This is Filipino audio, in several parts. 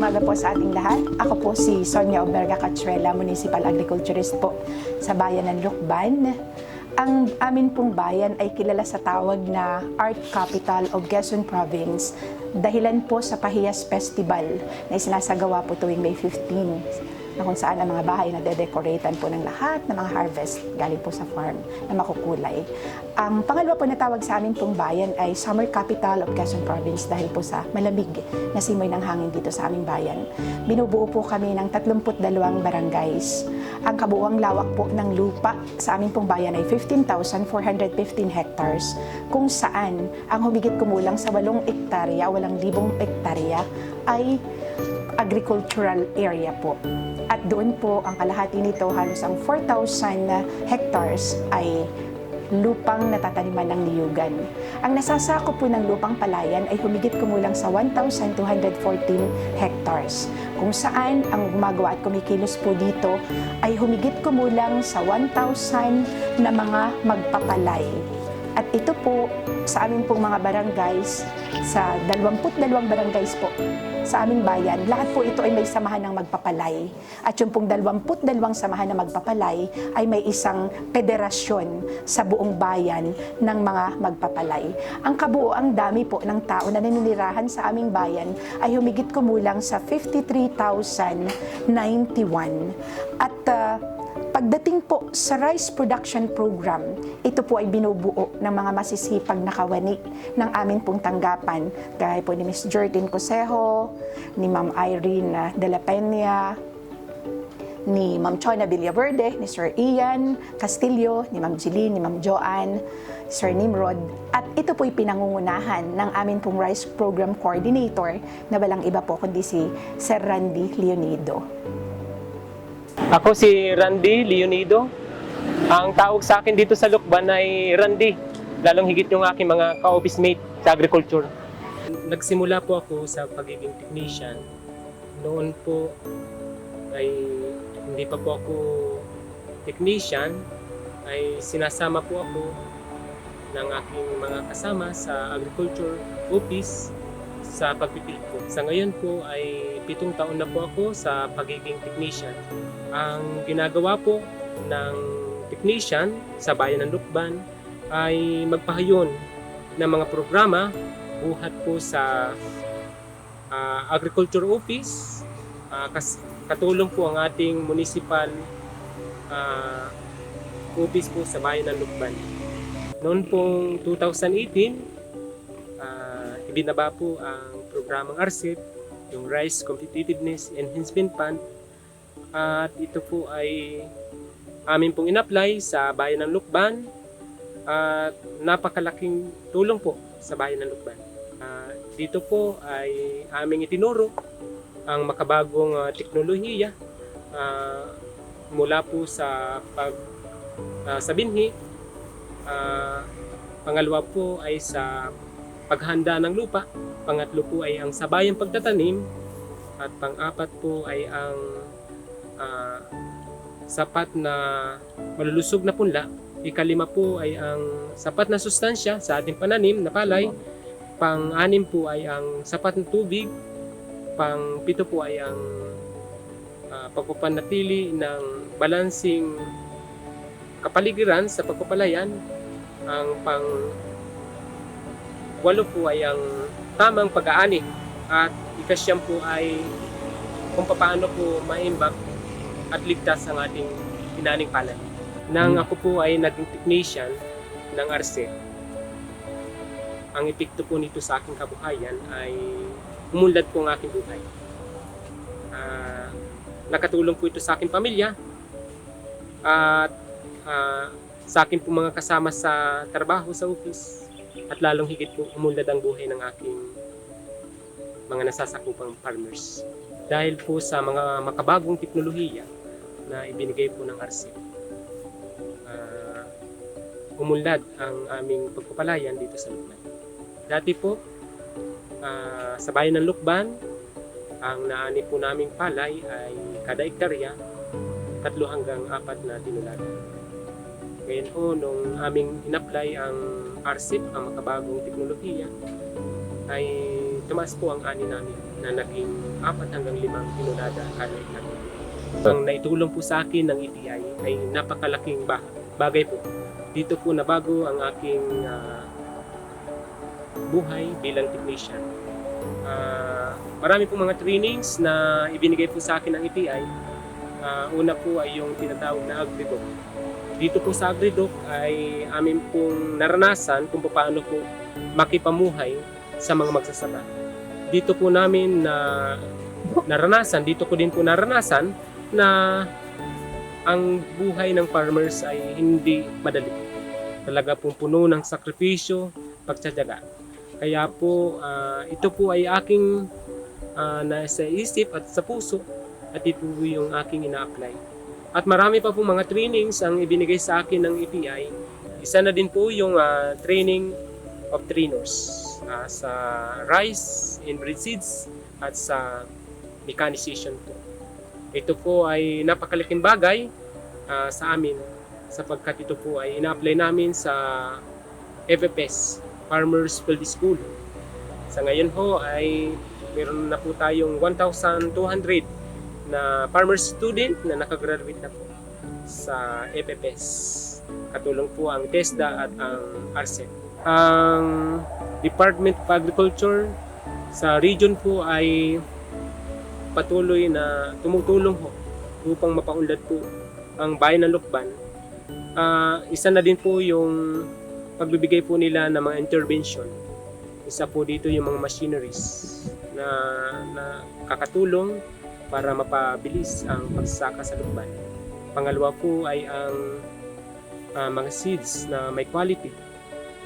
umaga po sa ating lahat. Ako po si Sonia Oberga Cachuela, Municipal Agriculturist po sa bayan ng Lukban. Ang amin pong bayan ay kilala sa tawag na Art Capital of Quezon Province dahilan po sa Pahiyas Festival na isinasagawa po tuwing May 15 na kung saan ang mga bahay na dedecoratean po ng lahat ng mga harvest galing po sa farm na makukulay. Ang pangalawa po na tawag sa amin pong bayan ay Summer Capital of Quezon Province dahil po sa malamig na simoy ng hangin dito sa aming bayan. Binubuo po kami ng 32 barangays. Ang kabuuang lawak po ng lupa sa aming pong bayan ay 15,415 hectares kung saan ang humigit kumulang sa 8 ektarya, walang libong ektarya ay agricultural area po. At doon po, ang kalahati nito, halos ang 4,000 hectares ay lupang natataniman ng niyugan. Ang nasasako po ng lupang palayan ay humigit kumulang sa 1,214 hectares, kung saan ang gumagawa at kumikilos po dito ay humigit kumulang sa 1,000 na mga magpapalay. At ito po sa aming pong mga barangays, sa 22 barangays po sa aming bayan, lahat po ito ay may samahan ng magpapalay. At yung pong 22 samahan ng magpapalay ay may isang federasyon sa buong bayan ng mga magpapalay. Ang kabuoang dami po ng tao na naninirahan sa aming bayan ay humigit kumulang sa 53,091. At ah, Pagdating po sa rice production program, ito po ay binubuo ng mga masisipag na kawani ng amin pong tanggapan. Gaya po ni Ms. Jordan Cosejo, ni Ma'am Irene De La Peña, ni Ma'am Chona Villaverde, ni Sir Ian Castillo, ni Ma'am Jeline, ni Ma'am Joanne, Sir Nimrod. At ito po'y pinangungunahan ng amin pong Rice Program Coordinator na walang iba po kundi si Sir Randy Leonido. Ako si Randy Leonido. Ang tawag sa akin dito sa Lukban ay Randy. Lalong higit yung aking mga ka-office mate sa agriculture. Nagsimula po ako sa pagiging technician. Noon po ay hindi pa po ako technician ay sinasama po ako ng aking mga kasama sa agriculture office sa pagpipili po. Sa ngayon po ay pitong taon na po ako sa pagiging technician. Ang ginagawa po ng technician sa bayan ng Lukban ay magpahayon ng mga programa buhat po sa ah, agriculture office Ah, kas- katulong po ang ating municipal ah, office po sa bayan ng Lukban. Noon pong 2018, ah, ibinaba po ang programang RCEP, yung Rice Competitiveness Enhancement Fund. At ito po ay amin pong in-apply sa bayan ng Lukban at napakalaking tulong po sa bayan ng Lukban. Ah, dito po ay aming itinuro ang makabagong ah, teknolohiya ah, mula po sa pag ah, sa binhi. Ah, pangalawa po ay sa paghanda ng lupa. Pangatlo po ay ang sabayang pagtatanim. At pang-apat po ay ang ah, sapat na malulusog na punla. Ikalima po ay ang sapat na sustansya sa ating pananim na palay. Pang-anim po ay ang sapat na tubig. Pang-pito po ay ang ah, pagpapanatili ng balancing kapaligiran sa pagpapalayan. Ang pang walo po ay ang tamang pag-aani at ikasyam po ay kung paano po maimbak at ligtas ang ating inaning palay. Nang ako po ay naging technician ng RC, ang epekto po nito sa aking kabuhayan ay umunlad po ang aking buhay. Ah, nakatulong po ito sa aking pamilya at ah, sa akin po mga kasama sa trabaho sa office at lalong higit po umunlad ang buhay ng aking mga nasasakupang farmers. Dahil po sa mga makabagong teknolohiya na ibinigay po ng RC, ah, umunlad ang aming pagpapalayan dito sa Lukban. Dati po, ah, sa bayan ng Lukban, ang naani po naming palay ay kada ektarya, tatlo hanggang apat na tinulaga. Ngayon po, nung aming in-apply ang RCIP, ang makabagong teknolohiya, ay tumaas po ang ani namin na naging apat hanggang limang pinulada kada hektar. Ang naitulong po sa akin ng ETI ay napakalaking ba- bagay po. Dito po nabago ang aking ah, buhay bilang technician. Ah, marami po mga trainings na ibinigay po sa akin ng ETI. Ah, una po ay yung tinatawag na AgriDoc. Dito po sa AgriDoc ay amin pong naranasan kung paano po makipamuhay sa mga magsasaka. Dito po namin na naranasan, dito ko din po naranasan na ang buhay ng farmers ay hindi madali. Talaga pong puno ng sakripisyo, pagtsatsaga. Kaya po, ah, ito po ay aking ah, nasa isip at sa puso at ito po yung aking ina-apply. At marami pa po mga trainings ang ibinigay sa akin ng EPI. Isa na din po yung ah, training of trainers ah, sa rice, inbreed seeds, at sa mechanization po. Ito po ay napakalaking bagay ah, sa amin sapagkat ito po ay ina-apply namin sa FFS, Farmers Field School. Sa ngayon ho ay meron na po tayong 1,200 na farmers student na nakagraduate na po sa FFS. Katulong po ang TESDA at ang ARCEP. Ang Department of Agriculture sa region po ay patuloy na tumutulong ho upang mapaunlad po ang bayan ng Lukban. Ah, isa na din po yung pagbibigay po nila ng mga intervention. Isa po dito yung mga machineries na, na kakatulong para mapabilis ang pagsasaka sa Lukban. Pangalawa po ay ang ah, mga seeds na may quality.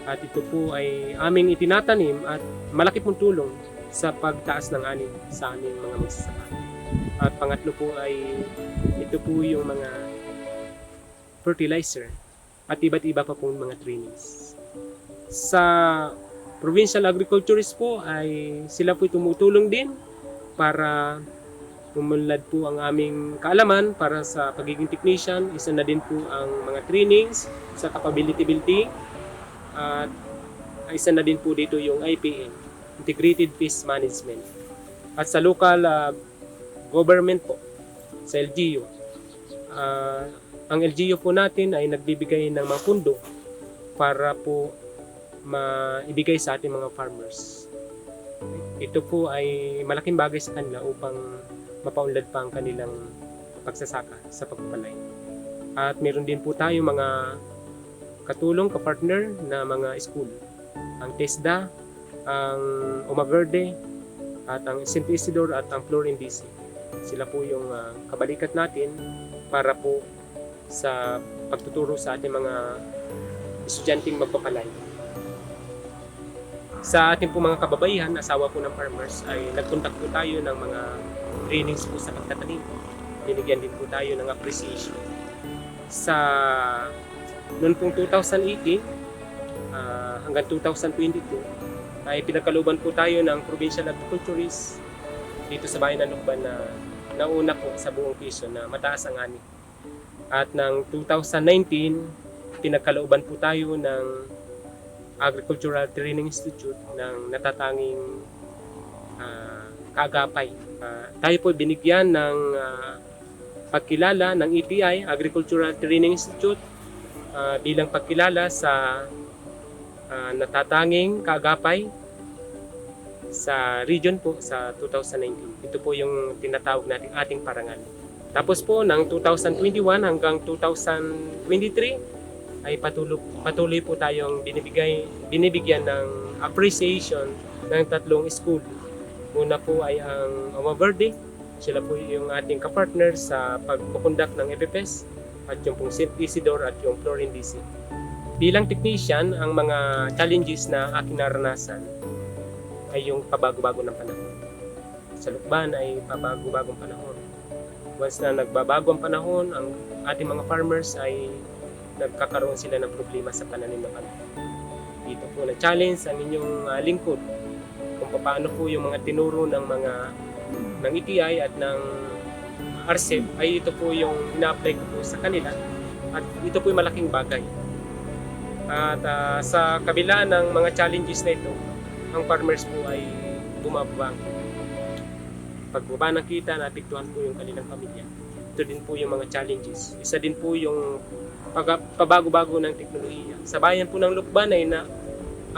At ito po ay aming itinatanim at malaki pong tulong sa pagtaas ng ani sa aming mga magsasaka. At pangatlo po ay ito po yung mga fertilizer at iba't iba pa pong mga trainings. Sa provincial agriculturist po ay sila po tumutulong din para umunlad po ang aming kaalaman para sa pagiging technician. Isa na din po ang mga trainings sa capability building at isa na din po dito yung IPM, Integrated Pest Management. At sa local ah, government po, sa LGU, ah, ang LGU po natin ay nagbibigay ng mga pundo para po maibigay sa ating mga farmers. Ito po ay malaking bagay sa kanila upang mapaunlad pa ang kanilang pagsasaka sa pagpapalay. At meron din po tayo mga katulong, kapartner na mga school. Ang TESDA, ang Oma Verde, at ang St. Isidore at ang Flor Indici. Sila po yung ah, kabalikat natin para po sa pagtuturo sa ating mga estudyanteng magpapalay. Sa ating po mga kababaihan, asawa po ng farmers, ay nagkontak po tayo ng mga trainings po sa pagtatanim. Binigyan din po tayo ng appreciation. Sa noon pong 2018 ah, hanggang 2022 ay pinagkaluban po tayo ng provincial agriculturist dito sa bayan ng Lukban na nauna po sa buong Quezon na mataas ang ani. At ng 2019, pinagkalooban po tayo ng Agricultural Training Institute ng natatanging ah, kaagapay. Ah, tayo po binigyan ng ah, pagkilala ng ETI, Agricultural Training Institute, ah, bilang pagkilala sa ah, natatanging kaagapay sa region po sa 2019. Ito po yung tinatawag nating ating parangal. Tapos po ng 2021 hanggang 2023 ay patuloy, patuloy po tayong binibigay, binibigyan ng appreciation ng tatlong school. Una po ay ang Oma Verde. Sila po yung ating kapartner sa pagkukundak ng FFS at yung pong St. Isidore at yung Flor Indici. Bilang technician, ang mga challenges na aking naranasan ay yung pabago-bago ng panahon. Sa Lukban ay pabago-bagong panahon. Once na nagbabago ang panahon, ang ating mga farmers ay nagkakaroon sila ng problema sa panahon. Dito po na challenge ang inyong ah, lingkod kung paano po yung mga tinuro ng mga ng ETI at ng RCEP ay ito po yung ina-apply ko po sa kanila at ito po yung malaking bagay. At ah, sa kabila ng mga challenges na ito, ang farmers po ay bumababa. Pagbaba ng kita, naapektuhan po yung kanilang pamilya. Ito din po yung mga challenges. Isa din po yung pag- pabago-bago ng teknolohiya. Sa bayan po ng Lukban ay na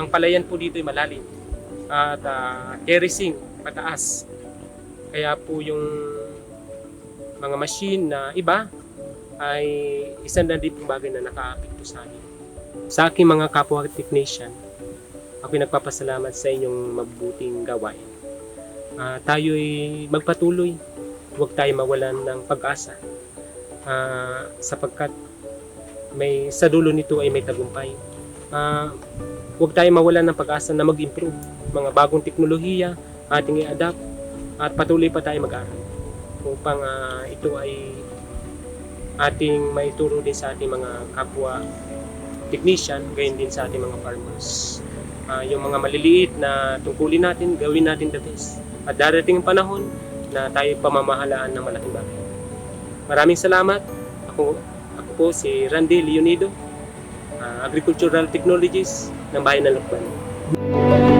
ang palayan po dito ay malalim at uh, terracing pataas. Kaya po yung mga machine na iba ay isang na din pong bagay na nakaapekto sa akin. Sa aking mga kapwa technician, ako nagpapasalamat sa inyong mabuting gawain. Ah, tayo'y magpatuloy. Huwag tayo mawalan ng pag-asa. Ah, sapagkat may sa dulo nito ay may tagumpay. Ah, huwag tayo mawalan ng pag-asa na mag-improve. Mga bagong teknolohiya, ating i-adapt at patuloy pa tayo mag-aral upang ah, ito ay ating maituro din sa ating mga kapwa technician, gayon din sa ating mga farmers. Ah, yung mga maliliit na tungkulin natin, gawin natin the best. At darating ang panahon na tayo pamamahalaan ng malaking bagay. Maraming salamat. Ako, ako po si Randy Leonido, ah, Agricultural Technologies ng Bayan ng Lukban.